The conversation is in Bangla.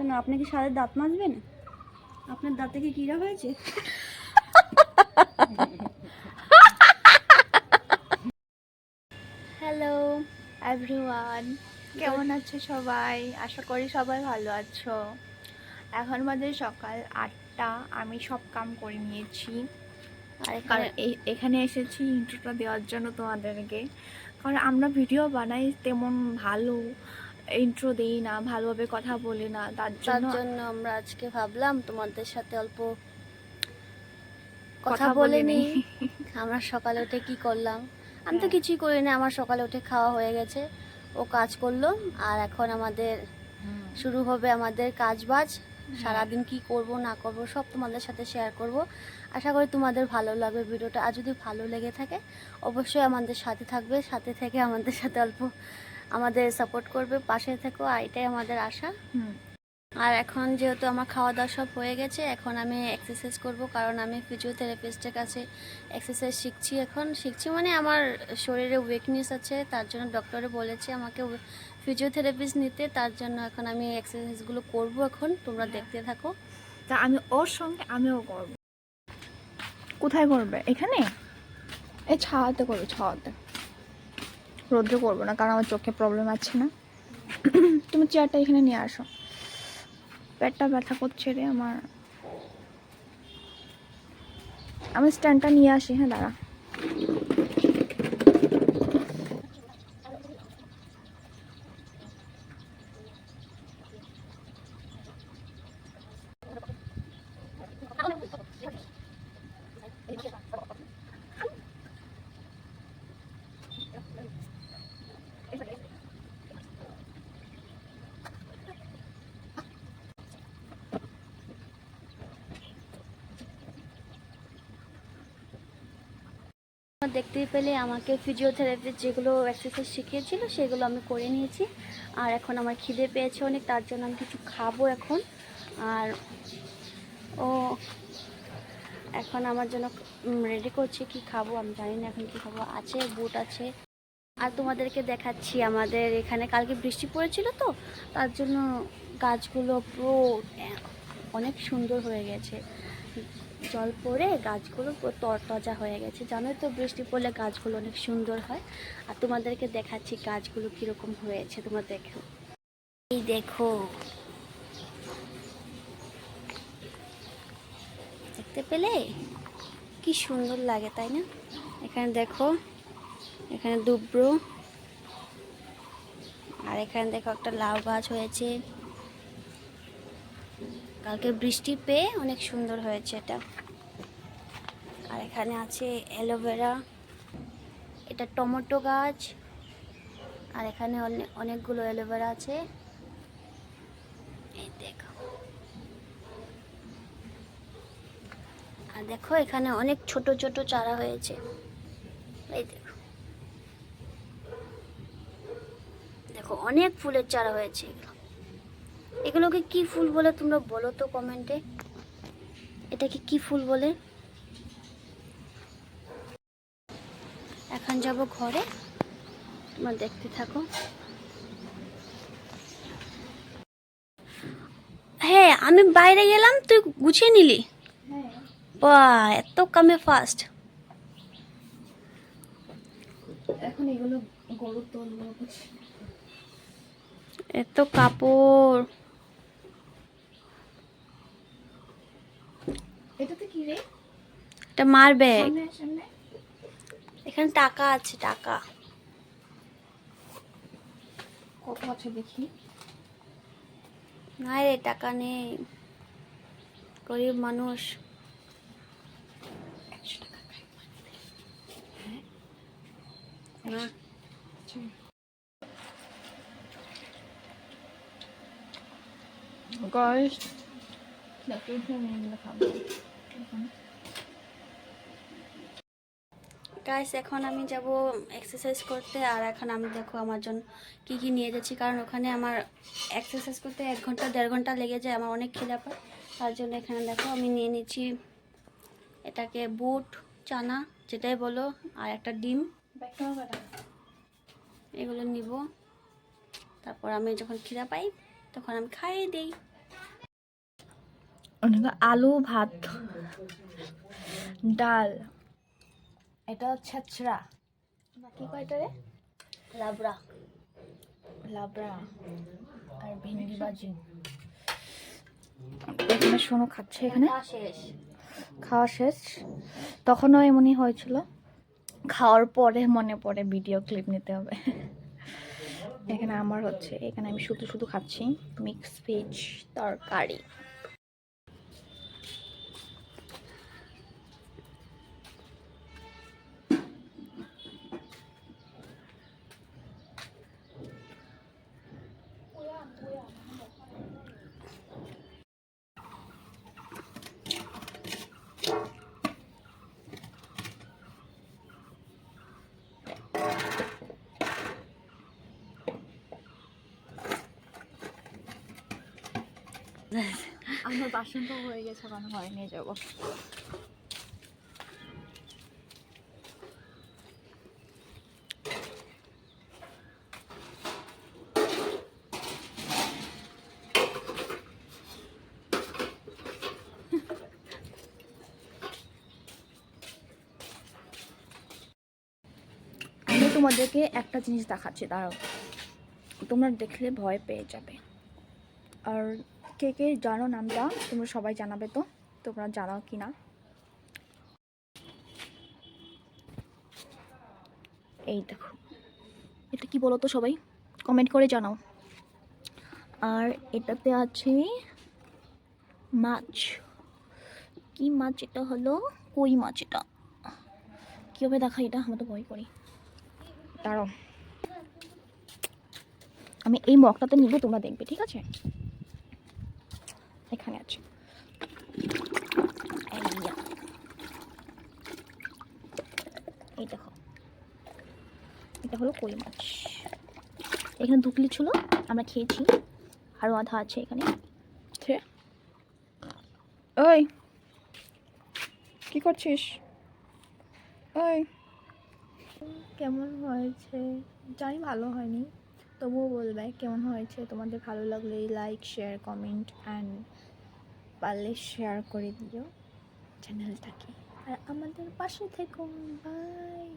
কেন? আপনি কি সাদের দাঁত মাজবেন? আপনার দাঁতে কি কিরা হয়েছে? হ্যালো এভরিওয়ান কেমন আছো সবাই? আশা করি সবাই ভালো আছো। এখন আমাদের সকাল আটটা। আমি সব কাম করে নিয়েছি। আর কারণ এখানে এসেছি ইন্ট্রোটা দেওয়ার জন্য তোমাদেরকে। কারণ আমরা ভিডিও বানাই তেমন ভালো। ইন্ট্রো দেই না ভালোভাবে কথা বলি না তার জন্য জন্য আমরা আজকে ভাবলাম তোমাদের সাথে অল্প কথা বলে। নিই। আমরা সকালে উঠে কি করলাম? আমি তো হ্যাঁ। কিছুই করি না আমার সকালে উঠে খাওয়া হয়ে গেছে ও কাজ করল আর এখন আমাদের শুরু হবে আমাদের কাজ বাজ সারাদিন কি করব না করব সব তোমাদের সাথে শেয়ার করব। আশা করি তোমাদের ভালো লাগবে ভিডিওটা আর যদি ভালো লেগে থাকে অবশ্যই আমাদের সাথে থাকবে সাথে থেকে আমাদের সাথে অল্প আমাদের সাপোর্ট করবে পাশে থেকো এটাই আমাদের আশা। হুম। আর এখন যেহেতু আমার খাওয়া দাওয়া সব হয়ে গেছে এখন আমি এক্সারসাইজ করব কারণ আমি ফিজিওথেরাপিস্টের কাছে এক্সারসাইজ শিখছি এখন। শিখছি মানে আমার শরীরে উইকনেস আছে তার জন্য ডক্টরে বলেছে আমাকে ফিজিওথেরাপিস্ট নিতে তার জন্য এখন আমি এক্সারসাইজগুলো করব এখন তোমরা দেখতে থাকো। তা আমি ওর সঙ্গে আমিও করব। কোথায় করবে? এখানে? এই ছাওয়াতে করবে ছাওয়াতে রোদ্রে করব না, কারণ আমার চোখে প্রবলেম আছে না। তুমি চেয়ারটা এখানে নিয়ে আসো। পেটটা ব্যথা করছে রে আমার। আমি স্ট্যান্ডটা নিয়ে আসি হ্যাঁ দাঁড়া। দেখতেই পেলে আমাকে ফিজিওথেরাপি যেগুলো এক্সারসাইজ শিখিয়েছিল, সেগুলো আমি করে নিয়েছি। আর এখন আমার খিদে পেয়েছে অনেক, তার জন্য আমি কিছু খাব এখন। আর ও, এখন আমার জন্য রেডি করছে কি খাব, আমি জানি না এখন কি খাব। আছে বুট আছে। আর তোমাদেরকে দেখাচ্ছি আমাদের এখানে, কালকে বৃষ্টি পড়েছিল তো, তার জন্য গাছগুলো পুরো অনেক সুন্দর হয়ে গেছে। জল পড়ে গাছগুলো তরতাজা হয়ে গেছে। জানোই তো বৃষ্টি পড়লে গাছগুলো অনেক সুন্দর হয়। আর তোমাদেরকে দেখাচ্ছি গাছগুলো কীরকম হয়েছে, তোমরা দেখো। এই দেখো। দেখতে পেলে? কি সুন্দর লাগে, তাই না? এখানে দেখো, এখানে দুব্রো আর এখানে দেখো একটা লাউ গাছ হয়েছে। কালকে বৃষ্টি পেয়ে অনেক সুন্দর হয়েছে এটা। আর এখানে আছে অ্যালোভেরা, এটা টমেটো গাছ, আর এখানে অনে- অনেকগুলো অ্যালোভেরা আছে। এই দেখো। আর দেখো এখানে অনেক ছোট ছোট চারা হয়েছে। এই দেখো। দেখো, অনেক ফুলের চারা হয়েছে এগুলো। এগুলোকে কি ফুল বলে তোমরা বলো তো কমেন্টে? এটাকে কি ফুল বলে? এখন যাব ঘরে। তোমরা দেখতে থাকো। হ্যাঁ আমি বাইরে গেলাম তুই গুছিয়ে নিলি? বাহ এত কামে ফাস্ট এখন এগুলো গরুর এত কাপড়। এটাতে কি রে? এটা মার ব্যাগ। সামনে আয়, সামনে। আয়। এখানে টাকা আছে টাকা। কত আছে দেখি? না রে টাকা নেই। গরিব মানুষ। খাই। না গাইস দেখো এখানে এগুলো খাব। গাইস এখন আমি যাব এক্সারসাইজ করতে, আর এখন আমি দেখো আমার জন্য কি কি নিয়ে যাচ্ছি, কারণ ওখানে আমার এক্সারসাইজ করতে এক ঘণ্টা, দেড় ঘণ্টা লেগে যায়, আমার অনেক খিদা পায়। তার জন্য এখানে দেখো আমি নিয়ে নিচ্ছি এটাকে বুট, চানা, যেটাই বলো, আর একটা ডিম। এগুলো নিব। তারপর আমি যখন খিদা পাই, তখন আমি খাইয়ে দিই। আলু, ভাত ডাল। এটা ছেঁচড়া। বাকি কয়টা রে? লাবড়া। লাবড়া আর ভেন্ডি ভাজি। এখানে শোনো খাচ্ছে এখানে। খাওয়া শেষ। খাওয়া শেষ। তখনও এমনই হয়েছিল। খাওয়ার পরে মনে পড়ে ভিডিও ক্লিপ নিতে হবে। এখানে আমার হচ্ছে এখানে আমি শুধু শুধু খাচ্ছি মিক্স ভেজ তরকারি। আমার বাসন তো হয়ে গেছে, এখন ঘরে নিয়ে যাব। তোমাদেরকে একটা জিনিস দেখাচ্ছি, দাঁড়াও। তোমরা দেখলে ভয় পেয়ে যাবে। আর কে কে জানো নামটা? তোমরা সবাই জানাবে তো? তোমরা জানো কি না এই দেখো। এটা কি বলো তো সবাই? কমেন্ট করে জানাও। আর এটাতে আছে মাছ। কি মাছ এটা হলো? কই মাছ এটা? কীভাবে দেখা এটা? আমরা তো ভয় করি। দাঁড়াও। আমি এই মগটাতে নিব, তোমরা দেখবে, ঠিক আছে এখানে আছে এই যা। এই দেখো এটা হলো কই মাছ? এখানে দুকলি ছিল আমরা খেয়েছি। আরও আধা আছে এখানে। ওই। কি করছিস? ওই। কেমন হয়েছে? জানি ভালো হয়নি। তবুও বলবে কেমন হয়েছে? তোমাদের ভালো লাগলে লাইক শেয়ার কমেন্ট অ্যান্ড পারলে শেয়ার করে দিও চ্যানেলটাকে। আর আমাদের পাশে থেকো। বাই